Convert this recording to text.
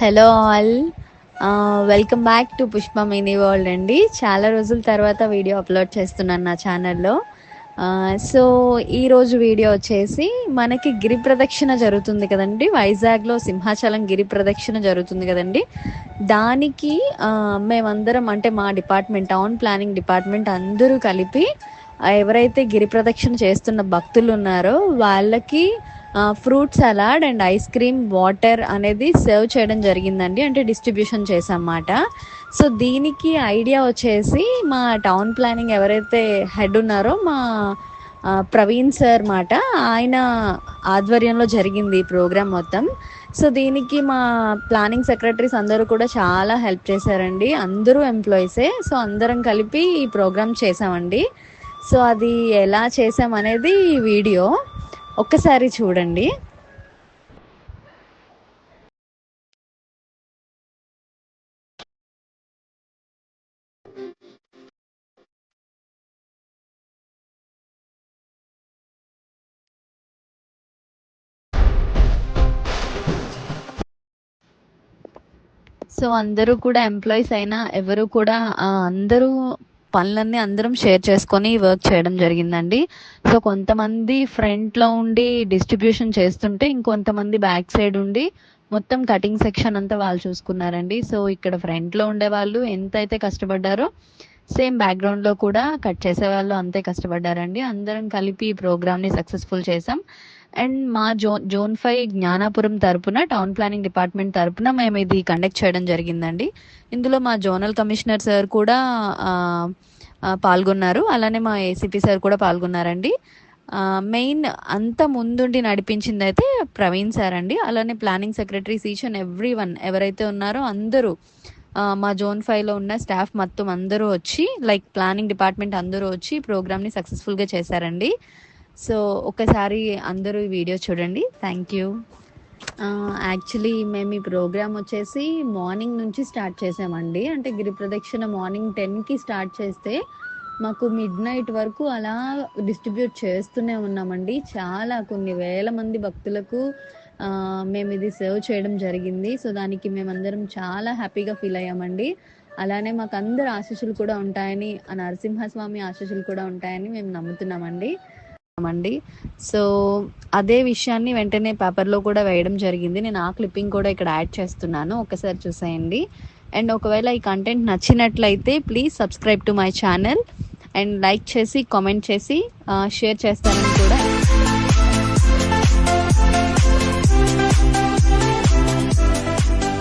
Hello all. Welcome back to Pushpa mini world అండి. చాలా రోజుల తర్వాత వీడియో అప్లోడ్ చేస్తున్నాను నా ఛానల్లో. సో ఈరోజు వీడియో వచ్చేసి మనకి గిరి ప్రదక్షిణ జరుగుతుంది కదండి. వైజాగ్లో సింహాచలం గిరి ప్రదక్షిణ జరుగుతుంది కదండి. దానికి మేమందరం అంటే మా డిపార్ట్మెంట్ టౌన్ ప్లానింగ్ డిపార్ట్మెంట్ అందరూ కలిపి ఎవరైతే గిరి ప్రదక్షిణ చేస్తున్న భక్తులు ఉన్నారో వాళ్ళకి fruit salad and ice cream water అనేది సర్వ్ చేయడం జరిగిందండి. అంటే డిస్ట్రిబ్యూషన్ చేసామాట సో దీనికి ఐడియా వచ్చేసి మా టౌన్ ప్లానింగ్ ఎవరైతే హెడ్ ఉన్నారో మా ప్రవీణ్ సార్ మాట ఆయన ఆధ్వర్యంలో జరిగింది ఈ ప్రోగ్రామ్ మొత్తం. సో దీనికి మా ప్లానింగ్ సెక్రటరీస్ అందరూ కూడా చాలా హెల్ప్ చేశారండి. అందరూ ఎంప్లాయీసే. సో అందరం కలిపి ఈ ప్రోగ్రామ్ చేసామండి సో అది ఎలా చేసాం అనేది వీడియో. ఒక్కసారి చూడండి. సో అందరూ కూడా ఎంప్లాయీస్ అయినా ఎవరు కూడా అందరూ పనులన్నీ అందరం షేర్ చేసుకొని వర్క్ చేయడం జరిగిందండి. సో కొంతమంది ఫ్రంట్లో ఉండి డిస్ట్రిబ్యూషన్ చేస్తుంటే ఇంకొంతమంది బ్యాక్ సైడ్ ఉండి మొత్తం కటింగ్ సెక్షన్ అంతా వాళ్ళు చూసుకున్నారండి. సో ఇక్కడ ఫ్రంట్లో ఉండే వాళ్ళు ఎంత అయితే కష్టపడ్డారో సేమ్ బ్యాక్గ్రౌండ్లో కూడా కట్ చేసే వాళ్ళు అంతే కష్టపడ్డారండి. అందరం కలిపి ఈ ప్రోగ్రామ్ని సక్సెస్ఫుల్ చేసాం. అండ్ మా జోన్ జోన్ ఫైవ్ జ్ఞానాపురం తరపున టౌన్ ప్లానింగ్ డిపార్ట్మెంట్ తరపున మేము ఇది కండక్ట్ చేయడం జరిగిందండి. ఇందులో మా జోనల్ కమిషనర్ సార్ కూడా పాల్గొన్నారు. అలానే మా ఏసీపీ సార్ కూడా పాల్గొన్నారండి. మెయిన్ అంత ముందుండి నడిపించింది అయితే ప్రవీణ్ సార్ అండి అలానే planning secretaries each and every one ఎవరైతే ఉన్నారో అందరూ మా జోన్ ఫైవ్లో ఉన్న స్టాఫ్ మొత్తం అందరూ వచ్చి లైక్ ప్లానింగ్ డిపార్ట్మెంట్ అందరూ వచ్చి ప్రోగ్రామ్ని సక్సెస్ఫుల్గా చేశారండి. సో ఒకసారి అందరూ ఈ వీడియో చూడండి. థ్యాంక్ యూ యాక్చువల్లీ మేము ఈ ప్రోగ్రామ్ వచ్చేసి మార్నింగ్ నుంచి స్టార్ట్ చేసామండి. అంటే గిరి ప్రదక్షిణ మార్నింగ్ టెన్కి స్టార్ట్ చేస్తే మాకు మిడ్ నైట్ వరకు అలా డిస్ట్రిబ్యూట్ చేస్తూనే ఉన్నామండి. చాలా కొన్ని వేల మంది భక్తులకు మేము ఇది సర్వ్ చేయడం జరిగింది. సో దానికి మేమందరం చాలా హ్యాపీగా ఫీల్ అయ్యామండి. అలానే మాకు అందరు ఆశీస్సులు కూడా ఉంటాయని ఆ నరసింహస్వామి ఆశీస్సులు కూడా ఉంటాయని మేము నమ్ముతున్నామండి. అండి సో అదే విషయాన్ని వెంటనే పేపర్లో కూడా వేయడం జరిగింది. నేను ఆ క్లిప్పింగ్ కూడా ఇక్కడ యాడ్ చేస్తున్నాను. ఒకసారి చూసేయండి. అండ్ ఒకవేళ ఈ కంటెంట్ నచ్చినట్లయితే please subscribe to my channel and like చేసి కామెంట్ చేసి షేర్ చేస్తానని కూడా